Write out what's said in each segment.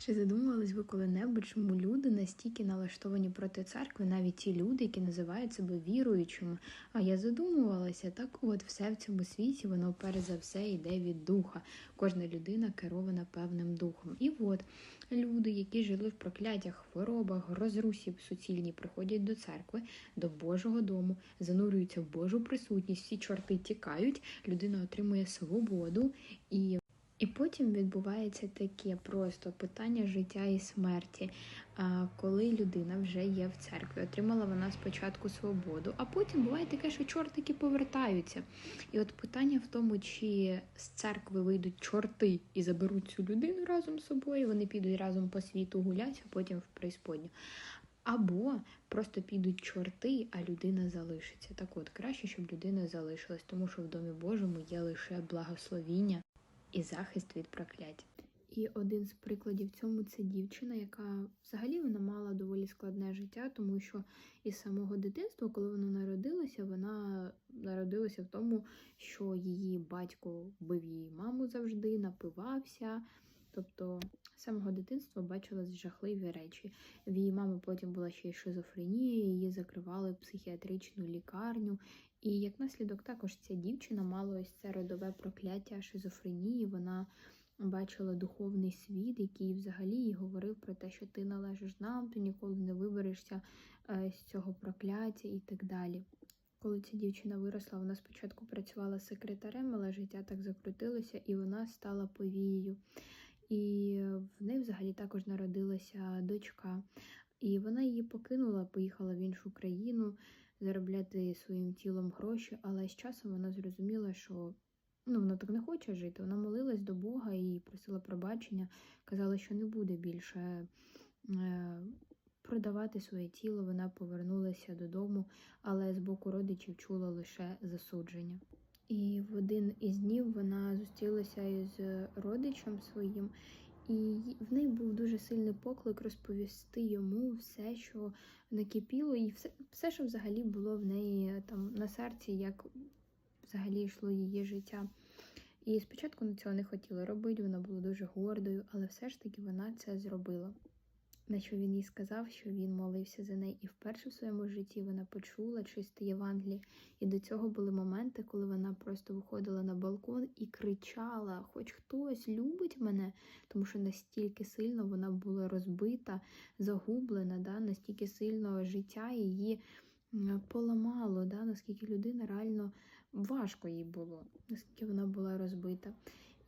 Чи задумувались ви коли-небудь, чому люди настільки налаштовані проти церкви, навіть ті люди, які називають себе віруючими? А я задумувалася, так от все в цьому світі, воно перш за все йде від духа. Кожна людина керована певним духом. І от люди, які жили в прокляттях, хворобах, розрусі суцільній, приходять до церкви, до Божого дому, занурюються в Божу присутність, всі чорти тікають, людина отримує свободу і. І потім відбувається таке просто питання життя і смерті. Коли людина вже є в церкві, отримала вона спочатку свободу, а потім буває таке, що чортики повертаються. І от питання в тому, чи з церкви вийдуть чорти і заберуть цю людину разом з собою, вони підуть разом по світу гулять, а потім в преісподню. Або просто підуть чорти, а людина залишиться. Так от краще, щоб людина залишилась, тому що в домі Божому є лише благословіння і захист від проклять. І один з прикладів цьому це дівчина, яка взагалі вона мала доволі складне життя, тому що із самого дитинства, коли вона народилася, вона народилася в тому, що її батько бив її маму завжди, напивався. Тобто з самого дитинства бачила жахливі речі. В її мами потім була ще й шизофренія, її закривали в психіатричну лікарню. І як наслідок також ця дівчина мала ось це родове прокляття шизофренії. Вона бачила духовний світ, який взагалі їй говорив про те, що ти належиш нам, ти ніколи не виберешся е, з цього прокляття і так далі. Коли ця дівчина виросла, вона спочатку працювала секретарем, але життя так закрутилося, і вона стала повією. І в неї взагалі також народилася дочка. І вона її покинула, поїхала в іншу країну заробляти своїм тілом гроші, але з часом вона зрозуміла, що ну, вона так не хоче жити. Вона молилась до Бога і просила пробачення, казала, що не буде більше е, продавати своє тіло. Вона повернулася додому, але з боку родичів чула лише засудження. І в один із днів вона зустрілася із родичем своїм, і в неї був дуже сильний поклик розповісти йому все, що накипіло, і все, все, що взагалі було в неї там на серці, як взагалі йшло її життя. І спочатку вона цього не хотіла робити, вона була дуже гордою, але все ж таки вона це зробила. На що він їй сказав, що він молився за неї, і вперше в своєму житті вона почула чисте Євангеліє. І до цього були моменти, коли вона просто виходила на балкон і кричала: Хоч хтось любить мене, тому що настільки сильно вона була розбита, загублена, да? настільки сильно життя її поламало, да? наскільки людина реально важко їй було, наскільки вона була розбита.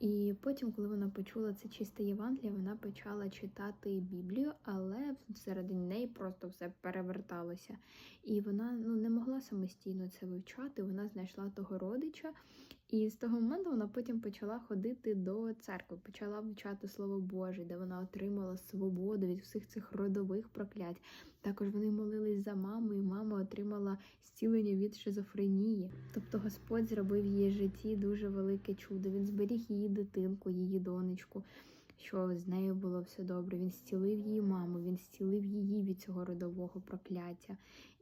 І потім, коли вона почула це чисте Євангеліє, вона почала читати Біблію, але всередині неї просто все переверталося. І вона ну, не могла самостійно це вивчати. Вона знайшла того родича, і з того моменту вона потім почала ходити до церкви, почала вивчати Слово Боже, де вона отримала свободу від всіх цих родових проклять. Також вони молились за маму, і мама отримала зцілення від шизофренії. Тобто Господь зробив її житті дуже велике чудо. Він зберіг її дитинку, її донечку. Що з нею було все добре. Він зцілив її маму, він зцілив її від цього родового прокляття.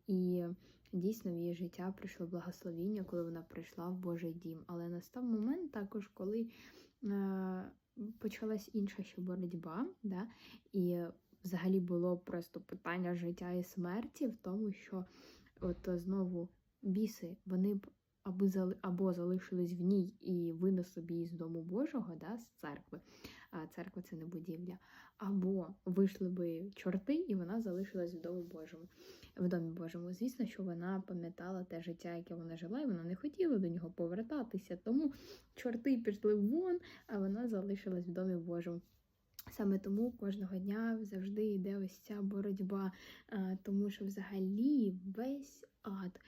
І дійсно в її життя прийшло благословіння, коли вона прийшла в Божий дім. Але настав момент також, коли е, почалась інша ще боротьба, да? і взагалі було просто питання життя і смерті в тому, що от знову біси, вони б або залишились в ній і винесли б її з дому Божого, да, з церкви, церква це не будівля, або вийшли би чорти, і вона залишилась в домі Божому. В домі Божому. Звісно, що вона пам'ятала те життя, яке вона жила, і вона не хотіла до нього повертатися. Тому чорти пішли вон, а вона залишилась в домі Божому. Саме тому кожного дня завжди йде ось ця боротьба, тому що взагалі весь ад,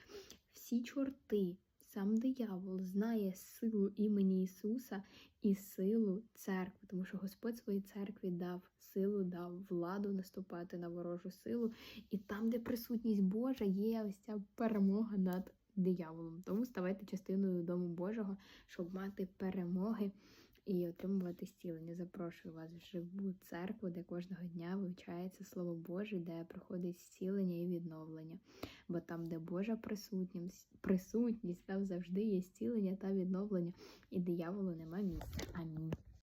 всі чорти, сам диявол знає силу імені Ісуса і силу церкви, тому що Господь своїй церкві дав силу, дав владу наступати на ворожу силу, і там, де присутність Божа, є ось ця перемога над дияволом. Тому ставайте частиною дому Божого, щоб мати перемоги і отримувати зцілення. Запрошую вас в живу церкву, де кожного дня вивчається Слово Боже, де проходить зцілення і відновлення. Бо там, де Божа присутність, присутність там завжди є зцілення та відновлення, і дияволу нема місця. Амінь.